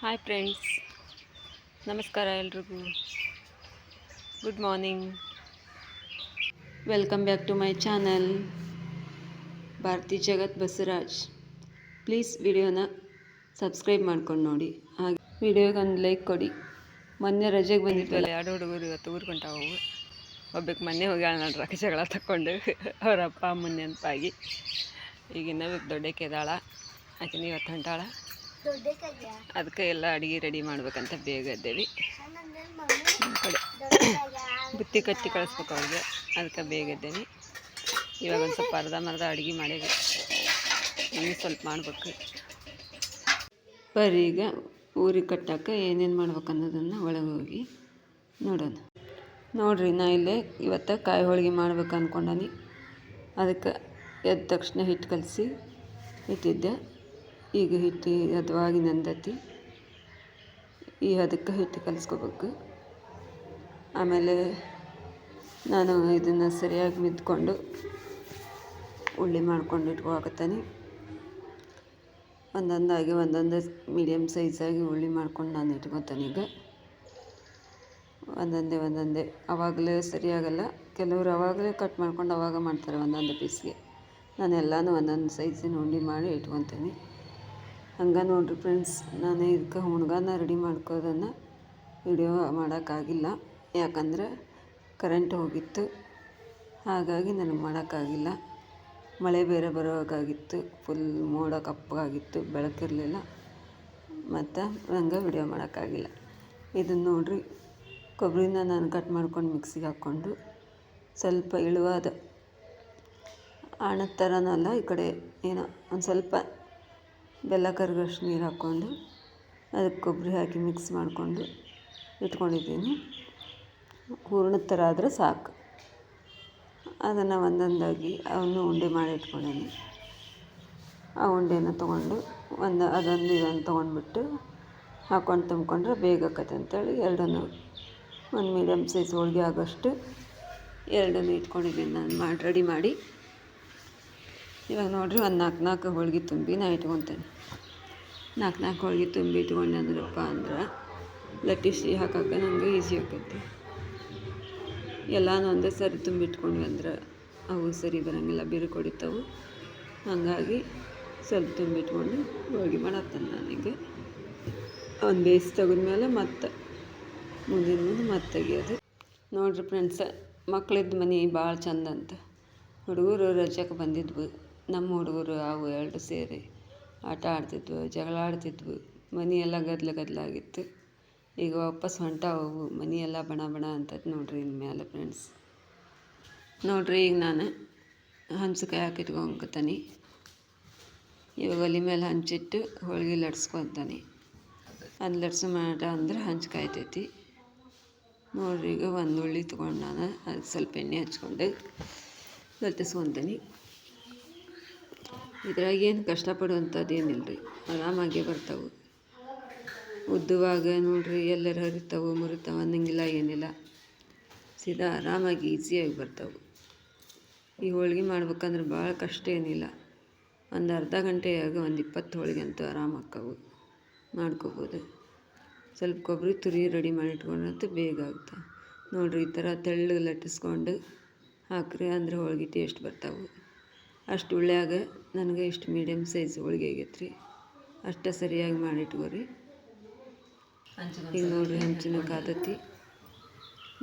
Hi friends ನಮಸ್ಕಾರ ಎಲ್ರಿಗೂ. Good morning welcome back to my channel Bharati Jagat Basavaraj please ವಿಡಿಯೋನ subscribe ಮಾಡ್ಕೊಂಡು ನೋಡಿ. ಹಾಗೆ ವಿಡಿಯೋಗೆ ಒಂದು ಲೈಕ್ ಕೊಡಿ. ಮೊನ್ನೆ ರಜೆಗೆ ಬಂದಿದ್ವಲ್ಲ? ಎರಡು ಹುಡುಗರು ಇವತ್ತು ಊರ್ಕೊಂಟಾವು ಒಬ್ಬಕ್ಕೆ ಮೊನ್ನೆ ಹೋಗ್ಯಾಳ ರಕ ಜಗಳ ತಕ್ಕೊಂಡು ಅವರಪ್ಪ ಅಮ್ಮನ ನೆನಪಾಗಿ. ಈಗಿನ್ನ ದೊಡ್ಡ ಇದ್ದಾಳ ಆಕಿನ ಇವತ್ತು ಹೊಂಟಾಳ. ಅದಕ್ಕೆ ಎಲ್ಲ ಅಡುಗೆ ರೆಡಿ ಮಾಡ್ಬೇಕಂತ ಬೇಗ ಇದ್ದೇವೆ ಕಡೆ. ಬುತ್ತಿ ಕಟ್ಟಿ ಕಳಿಸ್ಬೇಕು ಅವ್ರಿಗೆ. ಅದಕ್ಕೆ ಬೇಗ ಇದ್ದೇನೆ ಇವಾಗ ಒಂದು ಸ್ವಲ್ಪ ಅರ್ಧ ಮರ್ಧ ಅಡುಗೆ ಮಾಡಿದೆ. ಇನ್ನೂ ಸ್ವಲ್ಪ ಮಾಡ್ಬೇಕು. ಬರೀ ಈಗ ಊರಿಗೆ ಕಟ್ಟಕ್ಕೆ ಏನೇನು ಮಾಡ್ಬೇಕು ಅನ್ನೋದನ್ನು ಒಳಗೆ ಹೋಗಿ ನೋಡೋಣ. ನೋಡ್ರಿ ನಾ ಇಲ್ಲೇ ಇವತ್ತು ಕಾಯಿ ಹೋಳಿಗೆ ಮಾಡ್ಬೇಕು ಅನ್ಕೊಂಡನಿ. ಅದಕ್ಕೆ ಎದ್ದ ತಕ್ಷಣ ಹಿಟ್ಟು ಕಲಸಿ ಇಟ್ಟಿದ್ದೆ. ಈಗ ಹಿಟ್ಟು ಹದವಾಗಿ ನಂದತಿ ಈ ಅದಕ್ಕೆ ಹಿಟ್ಟು ಕಲಿಸ್ಕೋಬೇಕು. ಆಮೇಲೆ ನಾನು ಇದನ್ನು ಸರಿಯಾಗಿ ಮಿದ್ಕೊಂಡು ಉಳ್ಳಿ ಮಾಡ್ಕೊಂಡು ಇಟ್ಕೊಳಕತ್ತೀನಿ. ಒಂದೊಂದಾಗಿ ಒಂದೊಂದು ಮೀಡಿಯಮ್ ಸೈಜಾಗಿ ಉಳ್ಳಿ ಮಾಡ್ಕೊಂಡು ನಾನು ಇಟ್ಕೊತಾನೆ ಈಗ. ಒಂದೊಂದೇ ಒಂದೊಂದೇ. ಆವಾಗಲೇ ಸರಿಯಾಗಲ್ಲ. ಕೆಲವರು ಆವಾಗಲೇ ಕಟ್ ಮಾಡ್ಕೊಂಡು ಆವಾಗ ಮಾಡ್ತಾರೆ ಒಂದೊಂದು ಪೀಸ್ಗೆ ನಾನು ಎಲ್ಲನೂ ಒಂದೊಂದು ಸೈಜಿನ ಉಂಡೆ ಮಾಡಿ ಇಟ್ಕೊತೀನಿ. ಹಂಗೆ ನೋಡಿರಿ ಫ್ರೆಂಡ್ಸ್ ನಾನು ಇದಕ್ಕೆ ಹುಣ್ಗಾನ ರೆಡಿ ಮಾಡ್ಕೋದನ್ನು ವಿಡಿಯೋ ಮಾಡೋಕ್ಕಾಗಿಲ್ಲ. ಯಾಕಂದರೆ ಕರೆಂಟ್ ಹೋಗಿತ್ತು. ಹಾಗಾಗಿ ನನಗೆ ಮಾಡೋಕ್ಕಾಗಿಲ್ಲ. ಮಳೆ ಬೇರೆ ಬರೋಕ್ಕಾಗಿತ್ತು ಫುಲ್ ಮೋಡ ಕಪ್ಪಾಗಿತ್ತು ಬೆಳಕಿರಲಿಲ್ಲ ಮತ್ತು ಹಂಗೆ ವಿಡಿಯೋ ಮಾಡೋಕ್ಕಾಗಿಲ್ಲ. ಇದನ್ನು ನೋಡಿರಿ ಕೊಬ್ಬರಿನ ನಾನು ಕಟ್ ಮಾಡ್ಕೊಂಡು ಮಿಕ್ಸಿಗೆ ಹಾಕ್ಕೊಂಡು ಸ್ವಲ್ಪ ಇಳುವಾದ ಆಣದ ಥರನಲ್ಲ ಈ ಕಡೆ ಏನೋ ಒಂದು ಸ್ವಲ್ಪ ಬೆಲ್ಲ ಕರಗಷ್ಟು ನೀರು ಹಾಕ್ಕೊಂಡು ಅದಕ್ಕೆ ಕೊಬ್ಬರಿ ಹಾಕಿ ಮಿಕ್ಸ್ ಮಾಡಿಕೊಂಡು ಇಟ್ಕೊಂಡಿದ್ದೀನಿ. ಹೂರ್ಣದ ಥರ ಆದರೆ ಸಾಕು. ಅದನ್ನು ಒಂದೊಂದಾಗಿ ಅವನ್ನು ಉಂಡೆ ಮಾಡಿ ಇಟ್ಕೊಂಡಿದ್ದೀನಿ ಆ ಉಂಡೆನ ತೊಗೊಂಡು ಒಂದು ಅದೊಂದು ಇದೊಂದು ತೊಗೊಂಡ್ಬಿಟ್ಟು ಹಾಕ್ಕೊಂಡು ತುಂಬಿಕೊಂಡ್ರೆ ಬೇಗ ಆಕತ್ತೆ ಅಂತೇಳಿ ಎರಡನ್ನೂ ಒಂದು ಮೀಡಿಯಮ್ ಸೈಜ್ ಹೋಳಿಗೆ ಆಗೋಷ್ಟು ಎರಡನ್ನೂ ಇಟ್ಕೊಂಡಿದ್ದೀನಿ ನಾನು ಮಾಡಿ ರೆಡಿ ಮಾಡಿ. ಇವಾಗ ನೋಡಿರಿ ಒಂದು ನಾಲ್ಕು ನಾಲ್ಕು ಹೋಳ್ಗೆ ತುಂಬಿ ನಾ ಇಟ್ಕೊತೇನೆ. ನಾಲ್ಕು ನಾಲ್ಕು ಹೋಳ್ಗೆ ತುಂಬಿ ಇಟ್ಕೊಂಡೆ ಅಂದ್ರಪ್ಪ ಅಂದ್ರೆ ಲಟ್ಟಿಸಿ ಹಾಕಕ್ಕೆ ನನಗೆ ಈಸಿ ಆಕೈತಿ ಎಲ್ಲನೂ ಒಂದೇ ಸರಿ ತುಂಬಿ ಇಟ್ಕೊಂಡ್ವಿ ಅಂದ್ರೆ ಅವು ಸರಿ ಬರೋಂಗಿಲ್ಲ, ಬೇರೆ ಕೊಡಿತಾವು. ಹಾಗಾಗಿ ಸ್ವಲ್ಪ ತುಂಬಿಟ್ಕೊಂಡು ಹೋಳ್ಗೆ ಮಾಡತ್ತೇನೆ ನನಗೆ ಒಂದು ಬೇಯಿಸಿ ತೆಗೆದ್ಮೇಲೆ ಮತ್ತೆ ಮುಂದಿನ ಮುಂದೆ ಮತ್ತೆ ತೆಗಿಯೋದು. ನೋಡಿರಿ ಫ್ರೆಂಡ್ಸ ಮಕ್ಳಿದ್ದು ಮನೆ ಭಾಳ ಚಂದ ಅಂತ. ಹುಡುಗರು ರಜಕ್ಕೆ ಬಂದಿದ್ವು. ನಮ್ಮ ಹುಡುಗರು ಅವು ಎರಡು ಸೇರಿ ಆಟ ಆಡ್ತಿದ್ವು, ಜಗಳ ಆಡ್ತಿದ್ವು. ಮನೆಯೆಲ್ಲ ಗದ್ದಲ ಗದ್ದಲಾಗಿತ್ತು ಈಗ ವಾಪಸ್ ಹೊಂಟಾವು ಮನೆಯೆಲ್ಲ ಬಣ ಬಣ ಅಂತದ್ದು ನೋಡ್ರಿ ಇನ್ಮೇಲೆ ಫ್ರೆಂಡ್ಸ್ ನೋಡ್ರಿ ಈಗ ನಾನು ಹಂಚಕಾಯಿ ಹಾಕಿಟ್ಕೊಂಕತಾನೆ ಇವಾಗ ಒಲೆ ಮೇಲೆ ಹಂಚಿಟ್ಟು ಹೋಳಿಗೆ ಲಟ್ಸ್ಕೊತಾನೆ ಅದು ಲಡ್ಸು ಮಾಡ ಅಂದ್ರೆ ಹಂಚು ಕಾಯ್ತೈತಿ ನೋಡ್ರಿ ಈಗ ಒಂದು ಉಳ್ಳಿ ತೊಗೊಂಡು ನಾನು ಅದಕ್ಕೆ ಸ್ವಲ್ಪ ಎಣ್ಣೆ ಹಚ್ಕೊಂಡು ಲಟ್ಟಿಸ್ಕೊತೀನಿ. ಇದ್ರಾಗ ಏನು ಕಷ್ಟಪಡುವಂಥದ್ದು ಏನಿಲ್ಲ ರೀ ಆರಾಮಾಗೇ ಬರ್ತಾವೆ. ಉದ್ದುವಾಗ ನೋಡಿರಿ ಎಲ್ಲರ ಹರಿತಾವೆ, ಮುರಿತಾವೆ, ಅನ್ನಂಗಿಲ್ಲ, ಏನಿಲ್ಲ. ಸೀದಾ ಆರಾಮಾಗಿ ಈಸಿಯಾಗಿ ಬರ್ತಾವೆ. ಈ ಹೋಳ್ಗೆ ಮಾಡ್ಬೇಕಂದ್ರೆ ಭಾಳ ಕಷ್ಟ ಏನಿಲ್ಲ. ಒಂದು ಅರ್ಧ ಗಂಟೆಯಾಗ ಒಂದು ಇಪ್ಪತ್ತು ಹೋಳಿಗೆ ಅಂತೂ ಆರಾಮ ಮಾಡ್ಕೋಬೋದು. ಸ್ವಲ್ಪ ಕೊಬ್ಬರಿ ತುರಿ ರೆಡಿ ಮಾಡಿ ಇಟ್ಕೊಂಡ್ರಂತೂ ಬೇಗ ಆಗ್ತವೆ ನೋಡಿರಿ ಈ ಥರ ತೆಳ್ಳಗೆ ಲಟ್ಟಿಸ್ಕೊಂಡು ಹಾಕ್ರಿ ಅಂದ್ರೆ ಹೋಳ್ಗೆ ಟೇಸ್ಟ್ ಬರ್ತಾವೆ. ಅಷ್ಟು ಉಳ್ಳಾಗ ನನಗೆ ಇಷ್ಟು ಮೀಡಿಯಮ್ ಸೈಜ್ ಹೋಳ್ಗೆ ಆಗೈತೆ ರೀ ಅಷ್ಟು ಸರಿಯಾಗಿ ಮಾಡಿಟ್ಕೋರಿ. ಈಗ ನೋಡಿರಿ ಹಂಚಿನ ಕಾದತಿ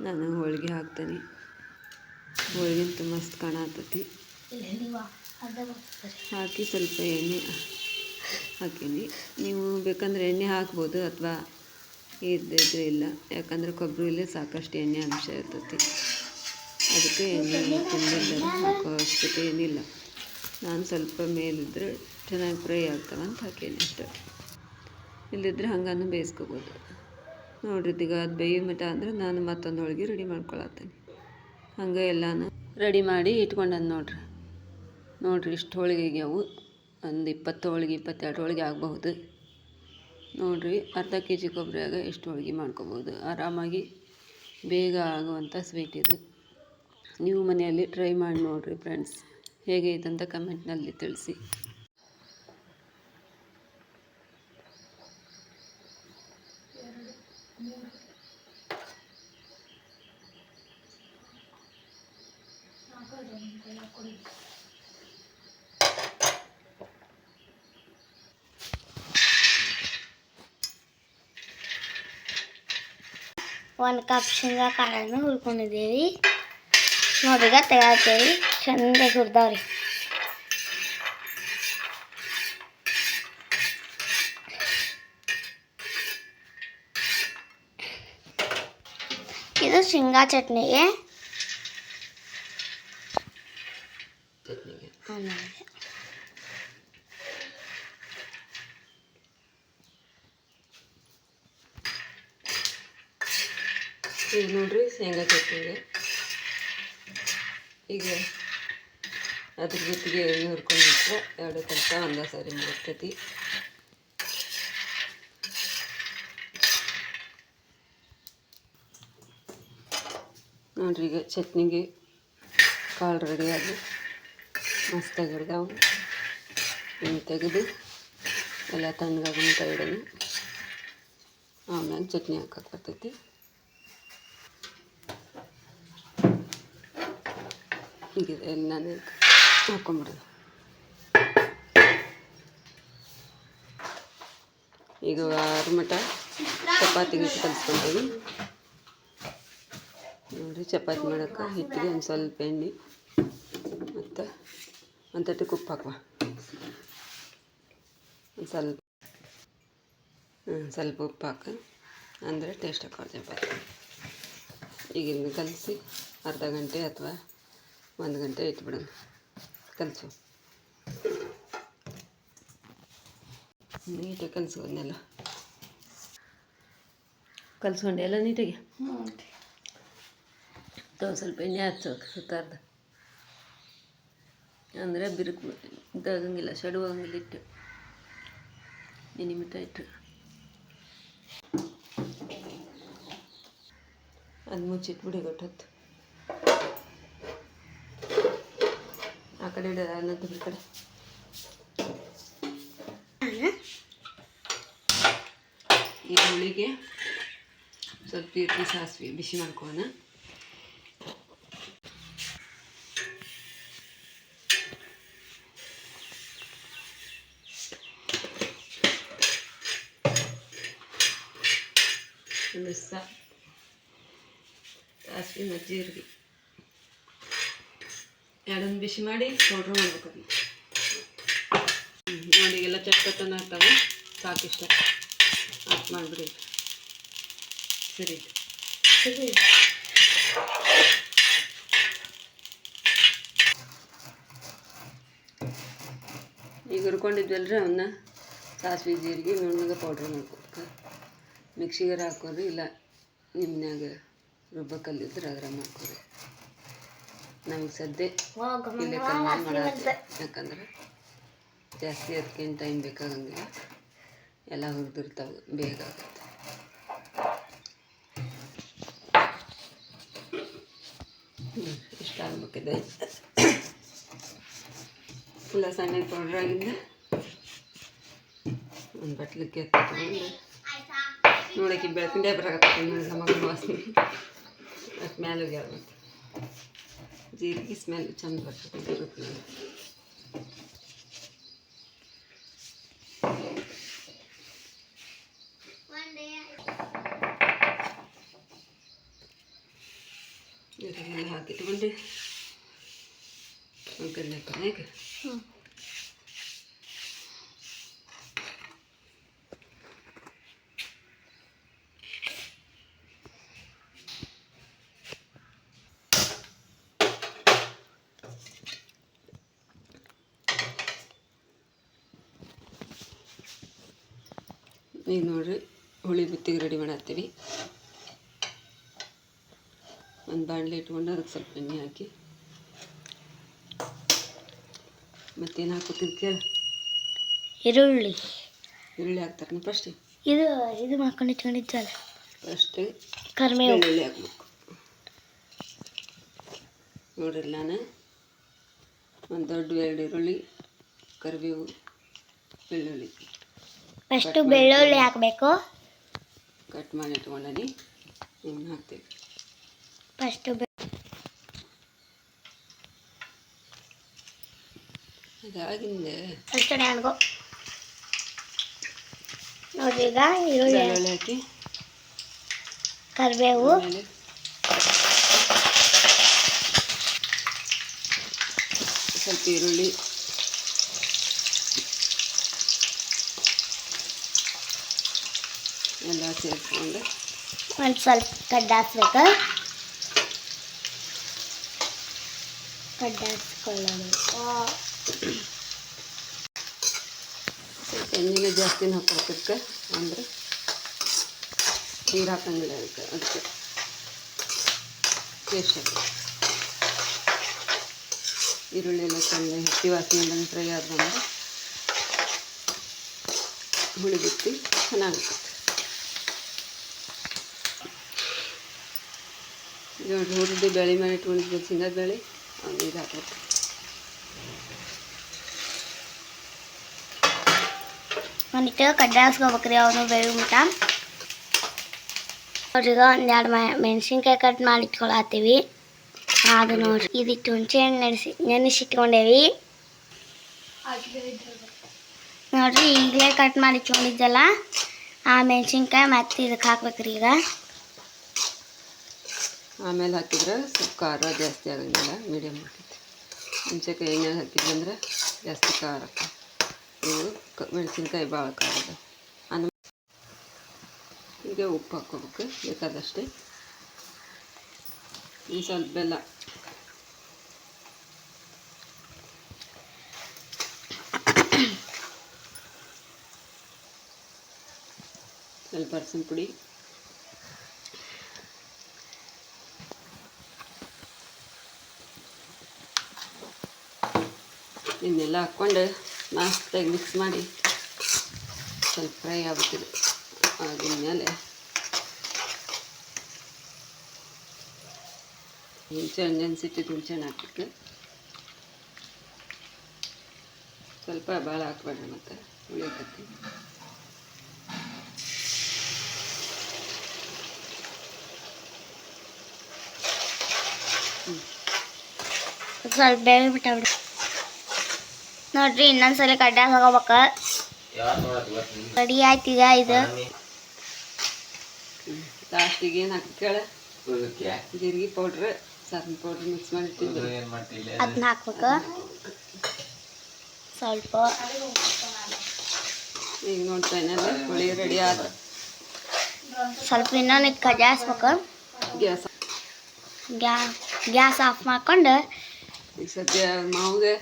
ನಾನು ಹೋಳ್ಗೆ ಹಾಕ್ತೀನಿ. ತುಂಬ ಮಸ್ತ್ ಕಾಣತತಿ. ಹಾಕಿ ಸ್ವಲ್ಪ ಎಣ್ಣೆ ಹಾಕೀನಿ. ನೀವು ಬೇಕಂದ್ರೆ ಎಣ್ಣೆ ಹಾಕ್ಬೋದು ಅಥವಾ ಇದ್ದಿದ್ರೆ ಇಲ್ಲ. ಯಾಕಂದ್ರೆ ಇಲ್ಲೇ ಸಾಕಷ್ಟು ಎಣ್ಣೆ ಅಂಶ ಇರ್ತೈತಿ. ಅದಕ್ಕೆ ಎಣ್ಣೆ ತುಂಬ ಹಾಕೋ ಅವಶ್ಯಕತೆ ಏನಿಲ್ಲ. ನಾನು ಸ್ವಲ್ಪ ಮೇಲಿದ್ರೆ ಚೆನ್ನಾಗಿ ಫ್ರೈ ಆಗ್ತವೆ ಅಂತ ಹಾಕೇನೆ ಅಷ್ಟೆ. ಇಲ್ಲಿದ್ದರೆ ಹಂಗನ್ನು ಬೇಯಿಸ್ಕೋಬೋದು. ನೋಡ್ರಿ ಈಗ ಅದು ಬೇಯೋ ಮಟ ಅಂದರೆ ನಾನು ಮತ್ತೊಂದು ಹೋಳಿಗೆ ರೆಡಿ ಮಾಡ್ಕೊಳತ್ತೀನಿ. ಹಂಗೆ ಎಲ್ಲನೂ ರೆಡಿ ಮಾಡಿ ಇಟ್ಕೊಂಡನ್ ನೋಡ್ರಿ. ನೋಡಿರಿ, ಇಷ್ಟು ಹೋಳಿಗೆ ಆಗ್ಯಾವು. ಒಂದು ಇಪ್ಪತ್ತು ಹೋಳಿಗೆ, ಇಪ್ಪತ್ತೆರಡು ಹೋಳಿಗೆ ಆಗಬಹುದು. ನೋಡಿರಿ, ಅರ್ಧ ಕೆ ಜಿ ಕೊಬ್ಬರಿಯಾಗ ಎಷ್ಟು ಹೋಳಿಗೆ ಮಾಡ್ಕೋಬೋದು. ಆರಾಮಾಗಿ ಬೇಗ ಆಗುವಂಥ ಸ್ವೀಟ್ ಇದು. ನೀವು ಮನೆಯಲ್ಲಿ ಟ್ರೈ ಮಾಡಿ ನೋಡಿರಿ ಫ್ರೆಂಡ್ಸ್ ಹೇಗೆ ಇದಂತ ಅಂತ ಕಮೆಂಟ್ನಲ್ಲಿ ತಿಳಿಸಿ. ಒಂದು ಕಪ್ ಶೇಂಗಾ ಕಾಳನ್ನು ಹುರ್ಕೊಂಡಿದ್ದೀವಿ. ನೋಡಿಗ ತೆಗೆತೀವಿ ಚಂದ ಹುರಿದಾವ್ರಿ ಇದು ಶೇಂಗಾ ಚಟ್ನಿಗೆ. ಈಗ ನೋಡ್ರಿ ಶೇಂಗಾ ಚಟ್ನಿಗೆ ಈಗ ಅದ್ರ ಜೊತೆಗೆ ಎಣ್ಣೆ ಹುರ್ಕೊಂಡ್ಬಿಟ್ರೆ ಎರಡು ಕೆಲಸ ಒಂದೇ ಸಾರಿ ಮುಗಿಸ್ತೈತಿ ನೋಡ್ರಿ ಈಗ ಚಟ್ನಿಗೆ ಕಾಳು ರೆಡಿಯಾಗಿ ಮಸ್ತಾಗಿ ಹಿಡ್ದಾವು ಇನ್ನು ತೆಗೆದು ಎಲ್ಲ ತಣ್ಣಗಾಗಂತ ಇಡೋದು ಆಮೇಲೆ ಚಟ್ನಿ ಹಾಕಕ್ಕೆ ಬರ್ತೈತಿ. ಈಗ ನಾನು ಹಾಕೊಂಬಿಡೋದು. ಈಗ ಅರ್ಮಟ ಮಟ ಚಪಾತಿಗೆ ಹಿಟ್ಟು ಕಲಿಸ್ಕೊಂತೀವಿ ನೋಡಿ, ಚಪಾತಿ ಮಾಡೋಕೆ ಹಿಟ್ಟಿಗೆ ಒಂದು ಸ್ವಲ್ಪ ಎಣ್ಣೆ ಮತ್ತು ಒಂದು ತಟ್ಟೆ ಉಪ್ಪು ಹಾಕುವ. ಒಂದು ಸ್ವಲ್ಪ ಸ್ವಲ್ಪ ಉಪ್ಪು ಹಾಕು. ಅಂದರೆ ಟೇಸ್ಟ್ ಹಾಕೋ ಚಪಾತಿ. ಈಗ ಕಲಸಿ ಅರ್ಧ ಗಂಟೆ ಅಥವಾ ಒಂದು ಗಂಟೆ ಇಟ್ಬಿಡೋಣ. ಕಲಸು. ನೀಟಾಗಿ ಕಲಿಸ್ಕೊಂಡೆಲ್ಲ ಕಲಿಸ್ಕೊಂಡೆ ಎಲ್ಲ ನೀಟಾಗಿ? ಸ್ವಲ್ಪ ಎಣ್ಣೆ ಹಚ್ಚೋಕೆ ಸುತ್ತಾರ್ದ ಅಂದರೆ ಬಿರುಕು ಇದಾಗಂಗಿಲ್ಲ ಶಡು ಆಗಂಗಿಲ್ಲ ಇಟ್ಟು ನಿಮಿಟ ಇಟ್ಟು ಅದು ಮುಚ್ಚಿಟ್ಬಿಡಿ ಗೊತ್ತತ್ತು ಆ ಕಡೆ ಇಡ ಅನ್ನದ್ದು ಈ ಕಡೆ. ಈ ಹುಳಿಗೆ ಸ್ವಲ್ಪ ಈರುಳ್ಳಿ ಸಾಸಿವೆ ಬಿಸಿ ಮಾಡ್ಕೋಣ ಸಾಸಿವೆ ಮತ್ತು ಜೀರಿಗೆ ಎರಡನ್ನು ಬಿಸಿ ಮಾಡಿ ಪೌಡ್ರ್ ಮಾಡ್ಬೇಕು ಹ್ಮ್, ನೋಡಿ ಎಲ್ಲ ಚಟ್ಪಟ್ಟನ ಆಗ್ತವೆ. ಸಾಕಿಷ್ಟ. ಆಫ್ ಮಾಡಿಬಿಡಿ. ಸರಿ. ಸರಿ. ಈಗ ಹುರ್ಕೊಂಡಿದ್ವಲ್ರಿ ಅವನ್ನ? ಸಾಸಿವೆ ಜೀರಿಗೆ ನುಣ್ಣಗೆ ಪೌಡ್ರ್ ಮಾಡ್ಕೊಬೇಕು ಮಿಕ್ಸಿಗಾರ ಹಾಕೋರಿ ಇಲ್ಲ ನಿಮ್ಮನ್ಯಾಗ ರುಬ್ಬಕಲ್ಲಿದ್ರೆ ಅದ್ರ ಮಾಡ್ಕೊರಿ ನಮಗೆ ಸದ್ಯ ಇಲ್ಲೇ ಕನ್ವರ್ಟ್ ಮಾಡತ್ತೆ ಯಾಕಂದ್ರೆ ಜಾಸ್ತಿ ಅದಕ್ಕೇನು ಟೈಮ್ ಬೇಕಾಗಂಗಿಲ್ಲ. ಎಲ್ಲ ಹುರಿದಿರ್ತಾವೆ ಬೇಗ ಆಗುತ್ತೆ. ಇಷ್ಟ ಆಗ್ಬೇಕಿದೆ ಫುಲ್ಲ ಸಣ್ಣ ಪೌಡ್ರ್ ಆಗಿಂದ ಒಂದು ಬಟ್ಲಿಕ್ಕೆ ತಗೊಂಡು ನೋಡಕ್ಕೆ ಬೆಳ್ಕೊಂಡೇ ಬರಾಕತ್ತೆ ನನ್ನ ನಮಗೆ ವಾಸನೆ. ಅಷ್ಟು ಮ್ಯಾಲೆ ಜೀರಿಗೆ ಸ್ಮೆಲ್ ಚಂದ ಬರ್ತದೆ ಇರುತ್ತೆ ನೋಡಿ ಇದನ್ನೆಲ್ಲ ಹಾಕಿಟ್ಕೊಂಡು ಒಗ್ಗರಣೆ ಹಾಕೋಣ ಈಗ ಹ್ಞೂ ಈಗ ನೋಡ್ರಿ ಹುಳಿ ಮಾಡತ್ತೀವಿ ಒಂದು ಬಾಣಲೆ ಇಟ್ಕೊಂಡು ಅದಕ್ಕೆ ಸ್ವಲ್ಪ ಎಣ್ಣೆ ಹಾಕಿ. ಮತ್ತೇನು ಹಾಕೋತಿದ್ ಕೇಳ. ಈರುಳ್ಳಿ. ಈರುಳ್ಳಿ ಹಾಕ್ತಾರೆ ಫಸ್ಟ್ ಇದು ಇದು ಮಾಡ್ಕೊಂಡು ಇಟ್ಕೊಂಡಿದ್ದಲ್ಲ ಫಸ್ಟ್ ಕರಿಬೇವು ಈರುಳ್ಳಿ ಹಾಕ್ಬೇಕು. ನೋಡಿರಿ ನಾನು. ಒಂದು ದೊಡ್ಡ ಎರಡು ಈರುಳ್ಳಿ ಕರಿಬೇವು ಬೆಳ್ಳುಳ್ಳಿ. ಫಸ್ಟು ಬೆಳ್ಳುಳ್ಳಿ ಹಾಕಬೇಕು. ಕಟ್ ಮಾಡಿ ಇಟ್ಕೊಂಡಿ ಇವನ್ನ ಹಾಕ್ತೀವಿ ಫಸ್ಟು ಅದಾಗಿಂದ ನೋಡ್ರಿ ಈಗ ಈರುಳ್ಳಿ ಹಾಕಿ. ಕರಿಬೇವು. ಸ್ವಲ್ಪ ಈರುಳ್ಳಿ ಎಲ್ಲ ಸೇರಿಸ್ಕೊಂಡು ಒಂದು ಸ್ವಲ್ಪ ಕಡ್ಡಾಸ್ಬೇಕು ಕಡ್ಡಾಸ್ಕೊಳ್ಳೋದು ಸ್ವಲ್ಪ ಎಣ್ಣೆಗೆ ಜಾಸ್ತಿನ ಹಾಕೋದಕ್ಕೆ ಅಂದರೆ ನೀರು ಹಾಕಂಗಿಲ್ಲ ಅದಕ್ಕೆ ಅದಕ್ಕೆ. ಟೇಸ್ಟ್ ಈರುಳ್ಳಿ ಎಲ್ಲ ಚೆಂದ ಹತ್ತಿ ವಾಸನೆ ಫ್ರೈ ಆದ್ಮೇಲೆ ಹುಳಿ ಬಿಟ್ಟು ಚೆನ್ನಾಗುತ್ತೆ ನೋಡಿ ಹುರಿದು ಬೇಳೆ ಮೇಲೆ ಇಟ್ಕೊಂಡಿದ್ದು ಶೇಂಗಾ ಬೇಳೆ ಇದು ಹಾಕ್ಬೇಕು. ಒಂದಿಟ್ಟು ಕಡ್ಡಾಸ್ಕೋಬೇಕ್ರಿ ಅವನು ಬೇವು ಮಟ ನೋಡ್ರಿ ಈಗ ಒಂದೆರಡು ಮೆಣಸಿನ್ಕಾಯಿ ಕಟ್ ಮಾಡಿ ಇಟ್ಕೊಳತ್ತೀವಿ. ಅದು ನೋಡ್ರಿ ಇದಿಟ್ಟು ಹುಣಸೆ ಹಣ್ಣು ನೆನೆಸಿ, ನೆನೆಸಿಟ್ಕೊಂಡೇವಿ. ನೋಡ್ರಿ ಈಗಲೇ ಕಟ್ ಮಾಡಿ ಇಟ್ಕೊಂಡಿದ್ದಲ್ಲ, ಆ ಮೆಣಸಿನ್ಕಾಯಿ ಮತ್ತೆ ಇದಕ್ಕೆ ಹಾಕ್ಬೇಕ್ರಿ ಈಗ. ಆಮೇಲೆ ಹಾಕಿದ್ರೆ ಸ್ವಲ್ಪ ಖಾರ ಜಾಸ್ತಿ ಆಗಂಗಿಲ್ಲ ಮೀಡಿಯಮ್ ಹಾಕೈತಿ ಮೆಣಸಿನ್ಕಾಯಿ ಎಣ್ಣೆ ಅಂದರೆ ಜಾಸ್ತಿ ಖಾರ ಇವು ಮೆಣಸಿನ್ಕಾಯಿ ಭಾಳ ಖಾರ ಆಮೇಲೆ ಈಗ ಉಪ್ಪು ಹಾಕ್ಕೋಬೇಕು, ಬೇಕಾದಷ್ಟೇ. ಇನ್ನು ಸ್ವಲ್ಪ ಬೆಲ್ಲ. ಸ್ವಲ್ಪ ಅರಸಿನ ಪುಡಿ. ಇದನ್ನೆಲ್ಲ ಹಾಕ್ಕೊಂಡು ಮಸ್ತಾಗಿ ಮಿಕ್ಸ್ ಮಾಡಿ ಸ್ವಲ್ಪ ಫ್ರೈ ಆಗುತ್ತಿದೆ ಆಗಿನ ಮೇಲೆ ಹುಣಸೆ ಹಣ್ಣು ನೆನೆಸಿಟ್ಟಿದ್ದು ಹುಣಸೆ ಹಣ್ಣು ಹಾಕ್ಬೇಕು ಸ್ವಲ್ಪ ಭಾಳ ಹಾಕ್ಬೇಡ್ರಿ ಮತ್ತೆ ಉಳಿಯಕತ್ತಿ ಸ್ವಲ್ಪ ಬೇವು ಬಿಟ್ಟ ಬಿಡು. ನೋಡ್ರಿ ಇನ್ನೊಂದ್ಸಲ ಕಡ್ಡಾಯ ಹಾಕೋಬೇಕು ರೆಡಿ ಆಯ್ತು ಈಗ ಇದು. ಲಾಸ್ಟಿಗೆ ಏನು ಹಾಕಿ ಜೀರಿಗೆ ಪೌಡ್ರ್ ಸಾರಿನ ಪೌಡ್ರ್ ಮಿಕ್ಸ್ ಮಾಡಿಟ್ಟಿದ್ದು ಅದನ್ನ ಹಾಕ್ಬೇಕು? ಸ್ವಲ್ಪ. ಈಗ ನೋಡ್ತಾ ಏನೆಲ್ಲ ಹುಳಿ ರೆಡಿ ಆದ. ಸ್ವಲ್ಪ ಇನ್ನೊಂದು ಕಜಾಯಿಸ್ಬೇಕು ಗ್ಯಾಸ್. ಗ್ಯಾಸ್ ಗ್ಯಾಸ್ ಆಫ್ ಮಾಡ್ಕೊಂಡು ಈಗ ಸದ್ಯ ಮಾವಿಗೆ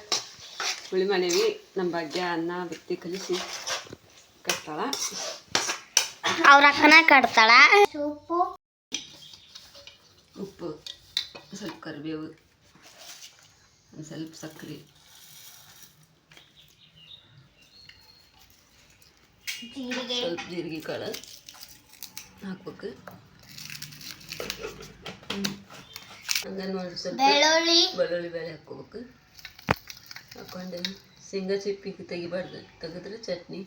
ಹುಳಿ ಮನೆವಿ ನಮ್ಮ ಭಾಗ್ಯ ಅನ್ನ ಬತ್ತಿ ಕಲಿಸಿ ಕಟ್ತಾಳ. ಅವ್ರ ಅಕ್ಕನ ಕಟ್ತಾಳ. ಉಪ್ಪು ಉಪ್ಪು ಸ್ವಲ್ಪ ಕರಿಬೇವು ಒಂದು ಸ್ವಲ್ಪ ಸಕ್ಕರೆ ಜೀರಿಗೆ. ಸ್ವಲ್ಪ ಜೀರಿಗೆ ಕಾಳು ಹಾಕ್ಬೇಕು. ಹಂಗೆ ನೋಡಿ ಸ್ವಲ್ಪ ಬೆಳ್ಳುಳ್ಳಿ. ಬೆಳ್ಳುಳ್ಳಿ ಬೇಳೆ ಹಾಕ್ಕೋಬೇಕು. ಹಾಕ್ಕೊಂಡು ಶೇಂಗಾ ಸಿಪ್ಪಿ ತೆಗಿಬಾರ್ದು. ತೆಗೆದ್ರೆ ಚಟ್ನಿ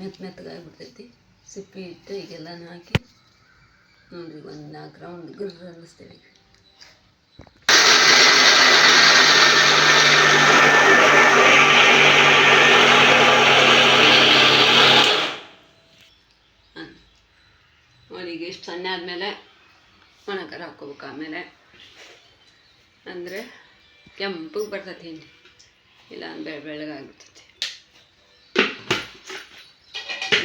ಮೆತ್ತ ಮೆತ್ತಗಾಗ್ಬಿಡ್ತೈತಿ ಸಿಪ್ಪಿ ಇಟ್ಟು ಈಗೆಲ್ಲನೂ ಹಾಕಿ ನೋಡಿರಿ ಒಂದು ನಾಲ್ಕು ರೌಂಡ್ ಗುರ್ರ ಅನ್ನಿಸ್ತೇವೆ. ಈಗ ಇಷ್ಟು ಸಣ್ಣ ಆದಮೇಲೆ ಒಣಕರ ಹಾಕ್ಕೋಬೇಕು ಆಮೇಲೆ. ಅಂದರೆ ಕೆಂಪಗೆ ಬರ್ತೈತಿ ಹಿಂಡಿ ಇಲ್ಲ ಅಂದ್ರೆ ಬೆಳಗಾಗ್ಬಿಡ್ತೈತಿ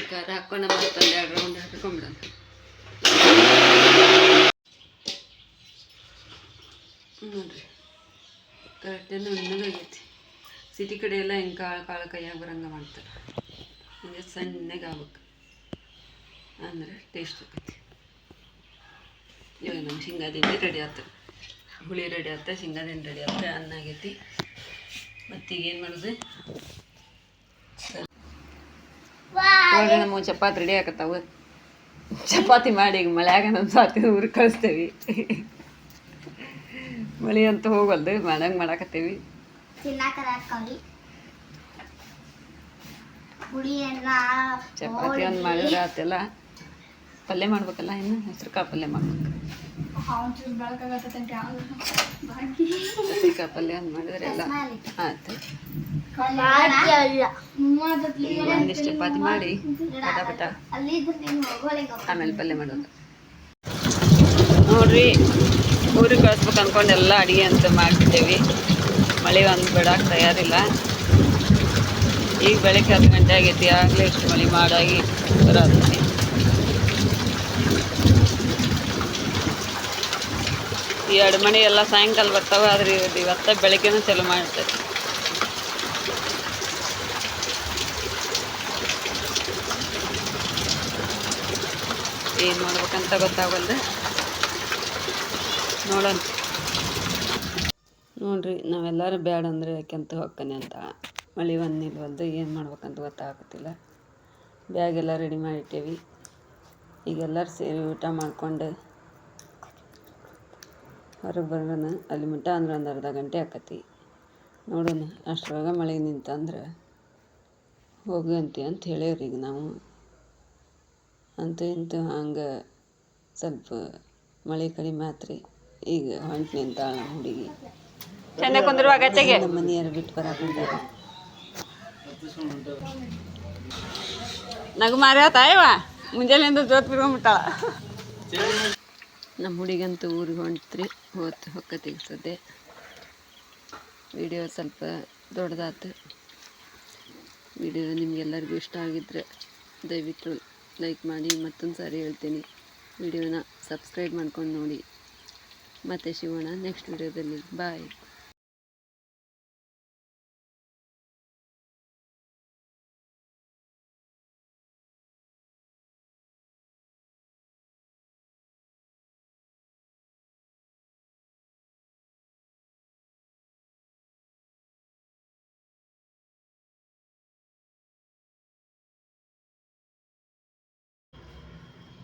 ಖಾರ ಹಾಕ್ಕೊಂಡು ಮತ್ತೊಂದು ಎರಡು ರೌಂಡ್ ಹಾಕೊಂಬಿಡೋಣ ನೋಡ್ರಿ. ಕರೆಕ್ಟೇನು ನುಣ್ಣಗಾಗೈತಿ ಸಿಟಿ ಕಡೆ ಎಲ್ಲ ಹಿಂಗೆ ಕಾಳು ಕಾಳು ಕೈಯಾಗ ಬರಂಗೆ ಮಾಡ್ತಾರೆ. ಹಿಂಗೆ ಸಣ್ಣಗೆ ಆಗ್ಬೇಕು. ಅಂದ್ರೆ ಟೇಸ್ಟ್ ಆಕೈತಿ ಇವಾಗ ನಮ್ಮ ಶೇಂಗಾದಿಂದ ರೆಡಿ ಆಯ್ತು ಹುಳಿ ರೆಡಿ ಆಯ್ತು ಶೇಂಗಾದಿಂದ ರೆಡಿ ಆಯ್ತು ಅನ್ನ ಆಗೈತಿ. ಮತ್ತೀಗ ಏನು ಮಾಡೋದು? ನಮ್ಮ ಚಪಾತಿ ರೆಡಿ ಆಗತ್ತಾವ. ಚಪಾತಿ ಮಾಡಿ ಈಗ ಮಳೆಯಾಗ ನಮ್ಮ ಸಾತಿ ಊರಿಗೆ ಕಳಿಸ್ತೇವಿ. ಮಳೆ ಅಂತ ಹೋಗಲ್ದು ಮಾಡಂಗೆ ಮಾಡಾಕತ್ತೇವಿ. ಚಪಾತಿ ಒಂದು ಮಾಡಿದ್ರೆ ಆತಲ್ಲ. ಪಲ್ಯ ಮಾಡ್ಬೇಕಲ್ಲ ಇನ್ನು ಹೆಸರು ಕಾಳು ಪಲ್ಯ ಮಾಡ್ಬೇಕು. ಪಲ್ಯ ಒಂದು ಮಾಡಿದ್ರೆ ಎಲ್ಲ ಆಯ್ತು ಒಂದಿಷ್ಟು ಚಪಾತಿ ಮಾಡಿ ಪಟಾಪಟ ಪಟ ಆಮೇಲೆ ಪಲ್ಯ ಮಾಡೋದು ನೋಡ್ರಿ, ಊರಿಗೆ ಕಳಿಸ್ಬೇಕು ಅನ್ಕೊಂಡು ಎಲ್ಲ ಅಡುಗೆ ಅಂತ ಮಾಡಿಬಿಟ್ಟೇವಿ. ಮಳೆ ಒಂದು ಬಿಡಕ್ಕೆ ತಯಾರಿಲ್ಲ. ಈಗ ಬೆಳಗ್ಗೆ ಹತ್ತು ಗಂಟೆ ಆಗೈತಿ, ಆಗಲೇ ಇಷ್ಟು ಮಳೆ ಮಾಡಾಗಿ ಬರತ್ತೈತಿ ಈ ಎರಡು ಮನೆ ಎಲ್ಲ ಸಾಯಂಕಾಲ ಬರ್ತಾವ, ಆದ್ರೆ ಇವತ್ತು ಬೆಳಗ್ಗೆನೂ ಚಲು ಮಾಡ್ತೈತಿ ಏನು ಮಾಡ್ಬೇಕಂತ ಗೊತ್ತಾಗಲ್ದು ನೋಡೋಣ. ನೋಡ್ರಿ, ನಾವೆಲ್ಲರೂ ಬ್ಯಾಡ ಅಂದರೆ ಯಾಕೆಂತ ಹೊಕ್ಕನೆ ಅಂತ. ಮಳೆ ಒಂದು ನಿಲ್ವಲ್ದು ಏನು ಮಾಡ್ಬೇಕಂತ ಗೊತ್ತಾಗತ್ತಿಲ್ಲ. ಬ್ಯಾಗ್ ಎಲ್ಲ ರೆಡಿ ಮಾಡಿಟ್ಟೇವಿ. ಈಗೆಲ್ಲರೂ ಸೇರಿ ಊಟ ಮಾಡ್ಕೊಂಡು ಹೊರಗೆ ಬರೋಣ. ಅಲ್ಲಿ ಮಟ್ಟ ಅಂದ್ರೆ ಒಂದು ಅರ್ಧ ಗಂಟೆ ಆಕತಿ. ನೋಡೋಣ ಅಷ್ಟರೊಳಗೆ ಮಳೆ ನಿಂತಂದ್ರೆ ಹೋಗಂತಿ ಅಂತ ಹೇಳೇವ್ರಿ ಈಗ ನಾವು. ಅಂತೂ ಇಂತೂ ಹಂಗೆ ಸ್ವಲ್ಪ ಮಳೆ ಕಡಿಮೆ ಆತ್ರಿ. ಈಗ ಹೊಂಟು ನಿಂತಾಳ ನಮ್ಮ ಹುಡುಗಿ ನಮ್ಮ ಮನೆಯವ್ರು ಬಿಟ್ಟು ಬರಾಕೊಂಡಾರ ನಗು ಮಾರ್ಯಾತ ಅಯ್ಯವ ಮುಂಜಾನೆಯಿಂದ ಜೋತ್ ಬಿಡ್ಕೊಂಬಿಟ್ಟಾಳ ನಮ್ಮ ಹುಡುಗಂತೂ ಊರಿಗೆ ಹೊಂಟ್ರಿ, ಹೋತು, ಹೊಕ್ಕ ತೆಗೆಸದೆ. ವಿಡಿಯೋ ಸ್ವಲ್ಪ ದೊಡ್ಡದಾತು. ವಿಡಿಯೋ ನಿಮಗೆಲ್ಲರಿಗೂ ಇಷ್ಟ ಆಗಿದ್ರೆ ದಯವಿಟ್ಟು ಲೈಕ್ ಮಾಡಿ, ಮತ್ತೊಂದು ಸಾರಿ ಹೇಳ್ತೀನಿ. ವಿಡಿಯೋನ ಸಬ್ಸ್ಕ್ರೈಬ್ ಮಾಡ್ಕೊಂಡು ನೋಡಿ. ಮತ್ತೆ ಸಿಗೋಣ ನೆಕ್ಸ್ಟ್ ವಿಡಿಯೋದಲ್ಲಿ. ಬಾಯ್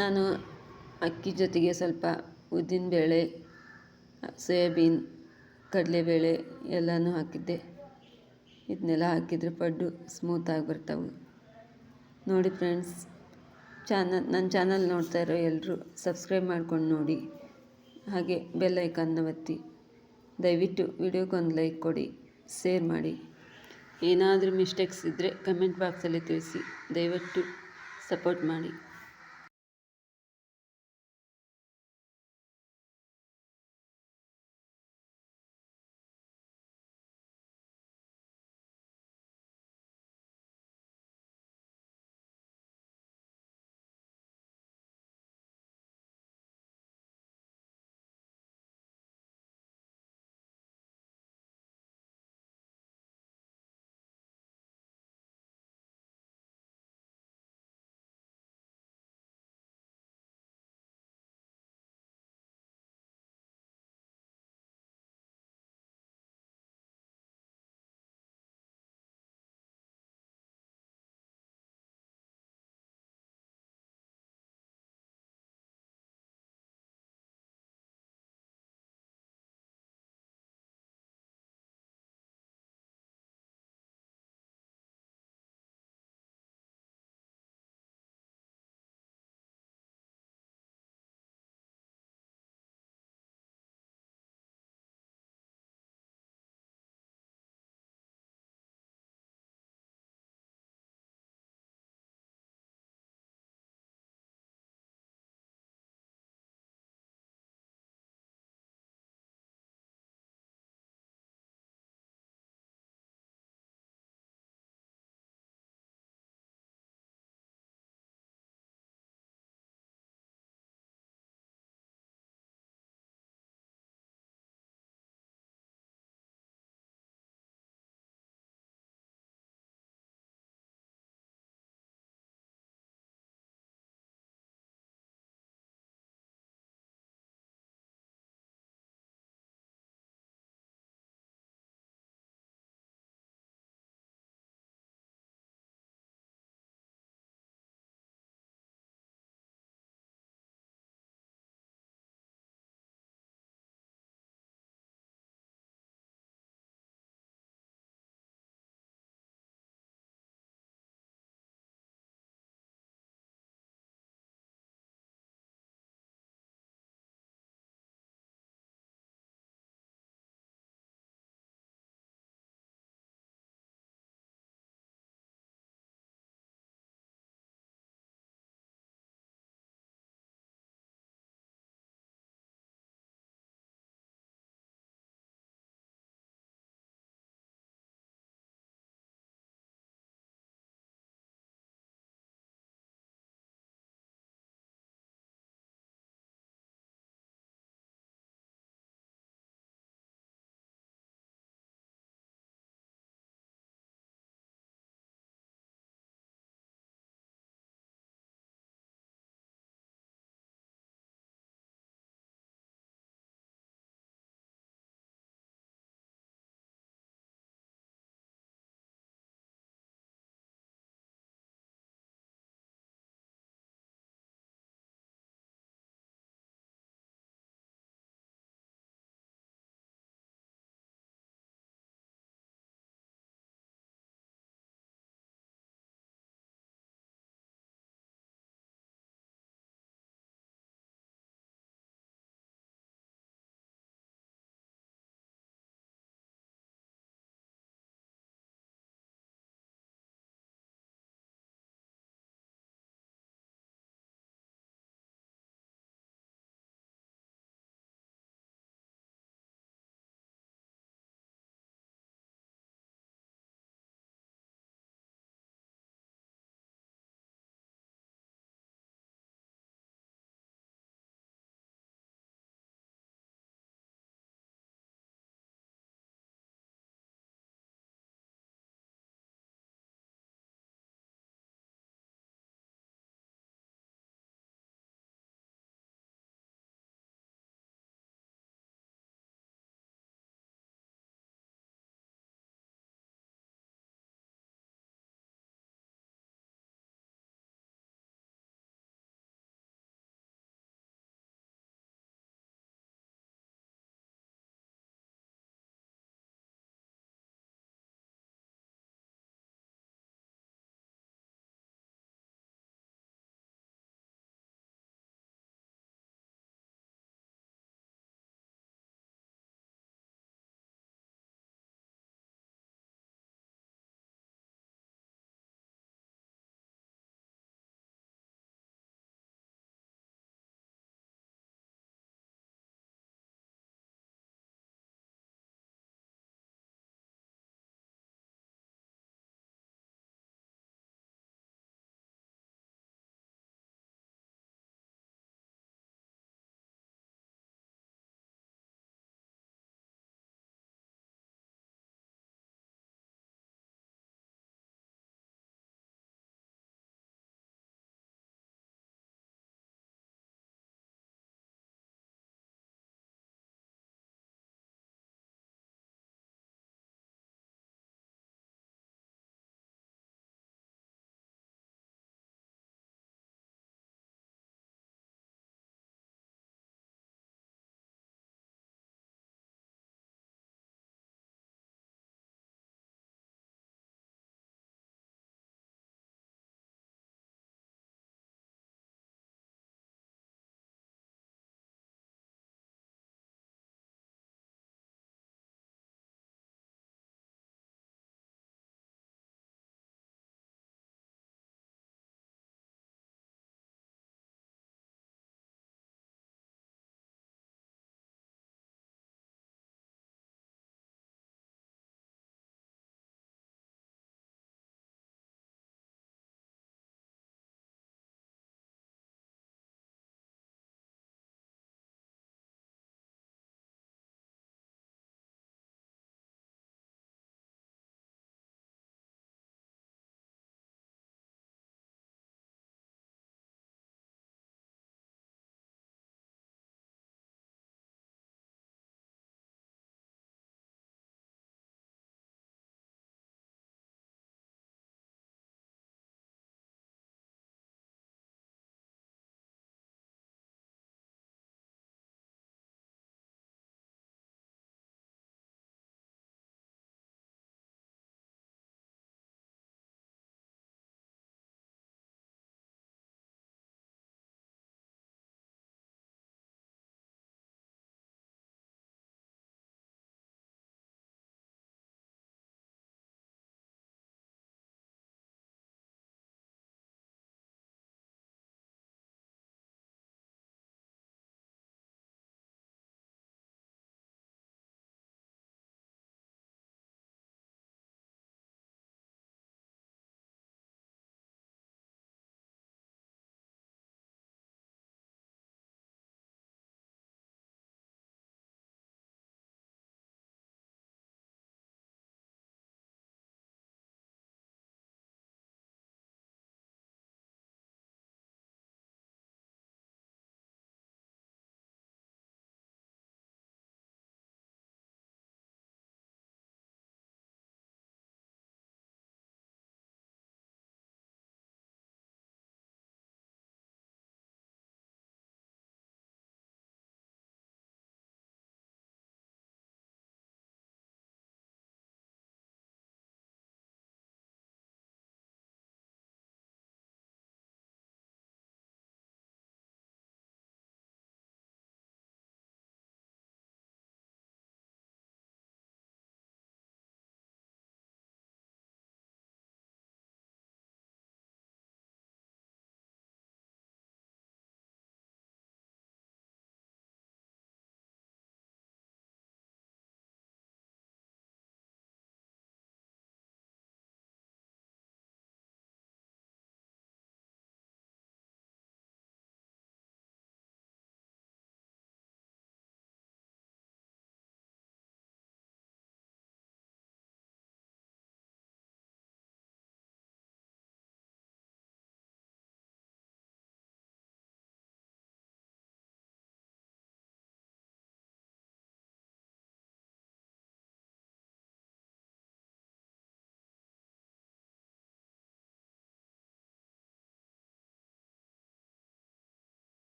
ನಾನು ಅಕ್ಕಿ ಜೊತೆಗೆ ಸ್ವಲ್ಪ ಉದ್ದಿನಬೇಳೆ ಸೋಯಾಬೀನ್, ಕಡಲೆಬೇಳೆ ಎಲ್ಲನೂ ಹಾಕಿದ್ದೆ. ಇದನ್ನೆಲ್ಲ ಹಾಕಿದರೆ ಪಡ್ಡು ಸ್ಮೂತಾಗಿ ಬರ್ತಾವೆ. ನೋಡಿ ಫ್ರೆಂಡ್ಸ್ ಚಾನಲ್ ನನ್ನ ಚಾನಲ್ ನೋಡ್ತಾ ಇರೋ ಎಲ್ಲರೂ ಸಬ್ಸ್ಕ್ರೈಬ್ ಮಾಡ್ಕೊಂಡು ನೋಡಿ. ಹಾಗೆ ಬೆಲ್ ಐಕಾನ್ನ ಒತ್ತಿ. ದಯವಿಟ್ಟು ವಿಡಿಯೋಗೊಂದು ಲೈಕ್ ಕೊಡಿ ಶೇರ್ ಮಾಡಿ. ಏನಾದರೂ ಮಿಸ್ಟೇಕ್ಸ್ ಇದ್ದರೆ ಕಮೆಂಟ್ ಬಾಕ್ಸಲ್ಲಿ ತಿಳಿಸಿ. ದಯವಿಟ್ಟು ಸಪೋರ್ಟ್ ಮಾಡಿ.